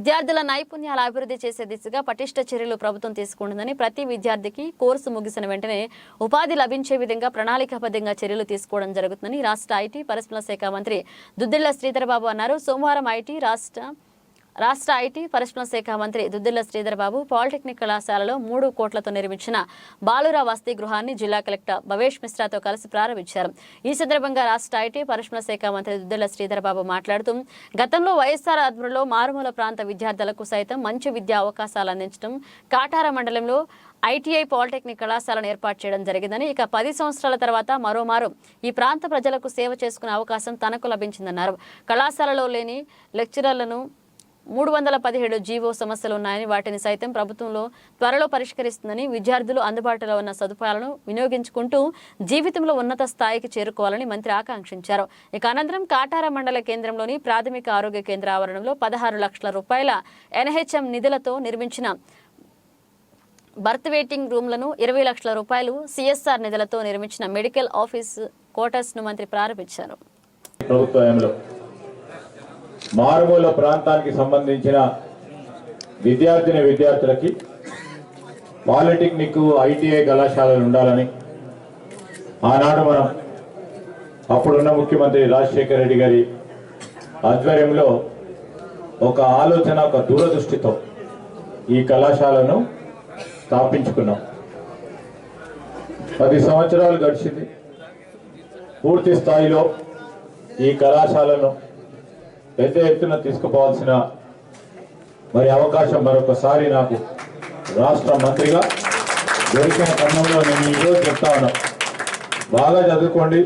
విద్యార్థుల నైపుణ్యాల అభివృద్ధి చేసే దిశగా పటిష్ట చర్యలు ప్రభుత్వం తీసుకుంటుందని ప్రతి విద్యార్థికి కోర్సు ముగిసిన వెంటనే ఉపాధి లభించే విధంగా ప్రణాళికాబద్ధంగా చర్యలు తీసుకోవడం జరుగుతుందని రాష్ట్ర ఐటీ పరిశ్రమల శాఖ మంత్రి దుద్దిళ్ళ శ్రీధరబాబు అన్నారు. సోమవారం ఐటీ రాష్ట్ర రాష్ట్ర ఐటీ పరిశ్రమల శాఖ మంత్రి దుద్దిల్ల శ్రీధర్ బాబు పాలిటెక్నిక్ కళాశాలలో మూడు కోట్లతో నిర్మించిన బాలురా వసతి గృహాన్ని జిల్లా కలెక్టర్ భవేష్ మిశ్రాతో కలిసి ప్రారంభించారు. ఈ సందర్భంగా రాష్ట్ర ఐటీ పరిశ్రమల శాఖ మంత్రి దుద్దిల్ల శ్రీధర్ బాబు మాట్లాడుతూ గతంలో వైఎస్ఆర్ ఆధ్వర్యంలో మారుమూల ప్రాంత విద్యార్థులకు సైతం మంచి విద్యా అవకాశాలు అందించడం కాటార మండలంలో ఐటీఐ పాలిటెక్నిక్ కళాశాలను ఏర్పాటు చేయడం జరిగిందని ఇక పది సంవత్సరాల తర్వాత మరోమారు ఈ ప్రాంత ప్రజలకు సేవ చేసుకునే అవకాశం తనకు లభించిందన్నారు. కళాశాలలో లేని లెక్చరర్లను మూడు వందల పదిహేడు జీవో సమస్యలు ఉన్నాయని వాటిని సైతం ప్రభుత్వంలో త్వరలో పరిష్కరిస్తుందని విద్యార్థులు అందుబాటులో ఉన్న సదుపాయాలను వినియోగించుకుంటూ జీవితంలో ఉన్నత స్థాయికి చేరుకోవాలని మంత్రి ఆకాంక్షించారు. ఇక అనంతరం కాటార మండల కేంద్రంలోని ప్రాథమిక ఆరోగ్య కేంద్ర ఆవరణలో పదహారు లక్షల రూపాయల ఎన్హెచ్ఎం నిధులతో నిర్మించిన బర్త్ వెయిటింగ్ రూమ్లను ఇరవై లక్షల రూపాయలు సిఎస్ఆర్ నిధులతో నిర్మించిన మెడికల్ ఆఫీస్ క్వార్టర్స్ను మంత్రి ప్రారంభించారు. ప్రభుత్వ హయాంలో మారుమూల ప్రాంతానికి సంబంధించిన విద్యార్థిని విద్యార్థులకి పాలిటెక్నిక్ ఐటీఐ కళాశాలలు ఉండాలని ఆనాడు మనం అప్పుడున్న ముఖ్యమంత్రి రాజశేఖర రెడ్డి గారి ఆధ్వర్యంలో ఒక ఆలోచన ఒక దూరదృష్టితో ఈ కళాశాలను స్థాపించుకున్నాం. పది సంవత్సరాలు గడిచింది. పూర్తి స్థాయిలో ఈ కళాశాలను పెద్ద ఎత్తున తీసుకుపోవాల్సిన మరి అవకాశం మరొకసారి నాకు రాష్ట్ర మంత్రిగా దొరికిన క్రమంలో నేను ఈరోజు చెప్తా ఉన్నా. బాగా చదువుకోండి.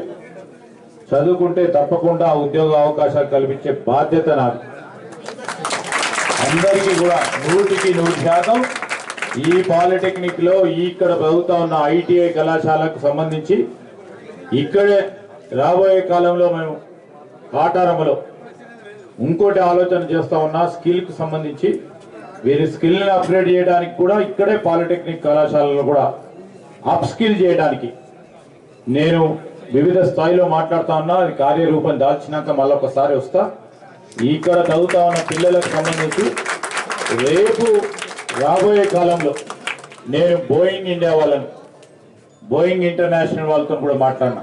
చదువుకుంటే తప్పకుండా ఉద్యోగ అవకాశాలు కల్పించే బాధ్యత నాకు అందరికీ కూడా నూటికి నూరు శాతం ఈ పాలిటెక్నిక్లో ఇక్కడ ప్రభుత్వం ఉన్న ఐటీఐ కళాశాలకు సంబంధించి ఇక్కడే రాబోయే కాలంలో మేము కాటారంలో ఇంకోటి ఆలోచన చేస్తా ఉన్నా స్కిల్కు సంబంధించి వీరి స్కిల్ని అప్గ్రేడ్ చేయడానికి కూడా ఇక్కడే పాలిటెక్నిక్ కళాశాలలో కూడా అప్ స్కిల్ చేయడానికి. నేను వివిధ స్థాయిలో మాట్లాడుతా ఉన్నా అది కార్యరూపం దాల్చినాక మళ్ళీ ఒకసారి వస్తా. ఇక్కడ చదువుతా ఉన్న పిల్లలకు సంబంధించి రేపు రాబోయే కాలంలో నేను బోయింగ్ ఇండియా వాళ్ళను బోయింగ్ ఇంటర్నేషనల్ వాళ్ళతో కూడా మాట్లాడినా.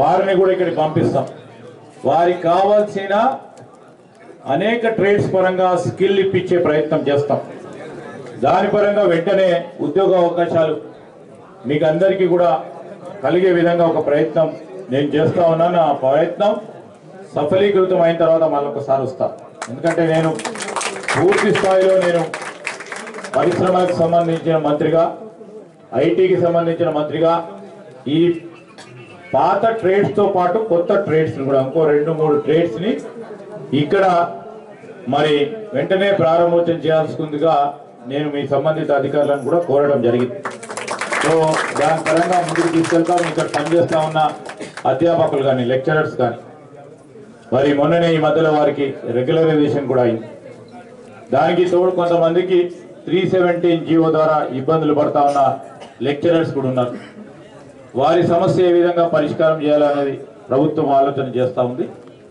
వారిని కూడా ఇక్కడికి పంపిస్తాం. వారికి కావాల్సిన అనేక ట్రేడ్స్ పరంగా స్కిల్ ఇప్పించే ప్రయత్నం చేస్తాం. దాని పరంగా వెంటనే ఉద్యోగ అవకాశాలు మీకు అందరికీ కూడా కలిగే విధంగా ఒక ప్రయత్నం నేను చేస్తా ఉన్నాను. ఆ ప్రయత్నం సఫలీకృతం అయిన తర్వాత మళ్ళీ ఒకసారి వస్తా. ఎందుకంటే నేను పూర్తి స్థాయిలో నేను పరిశ్రమలకు సంబంధించిన మంత్రిగా ఐటీకి సంబంధించిన మంత్రిగా ఈ పాత ట్రేడ్స్తో పాటు కొత్త ట్రేడ్స్ కూడా ఇంకో రెండు మూడు ట్రేడ్స్ని ఇక్కడ మరి వెంటనే ప్రారంభోత్సవం చేయాల్సిందిగా నేను మీ సంబంధిత అధికారులను కూడా కోరడం జరిగింది. సో దాని పరంగా ముందుకు తీసుకెళ్తాం. ఇక్కడ పనిచేస్తా ఉన్న అధ్యాపకులు కానీ లెక్చరర్స్ కానీ. మరి మొన్ననే ఈ మధ్యలో వారికి రెగ్యులరైజేషన్ కూడా అయింది. దానికి తోడు కొంతమందికి త్రీ సెవెంటీన్ జీవో ద్వారా ఇబ్బందులు పడతా ఉన్న లెక్చరర్స్ కూడా ఉన్నారు. వారి సమస్య ఏ విధంగా పరిష్కారం చేయాలనేది ప్రభుత్వం ఆలోచన చేస్తూ ఉంది.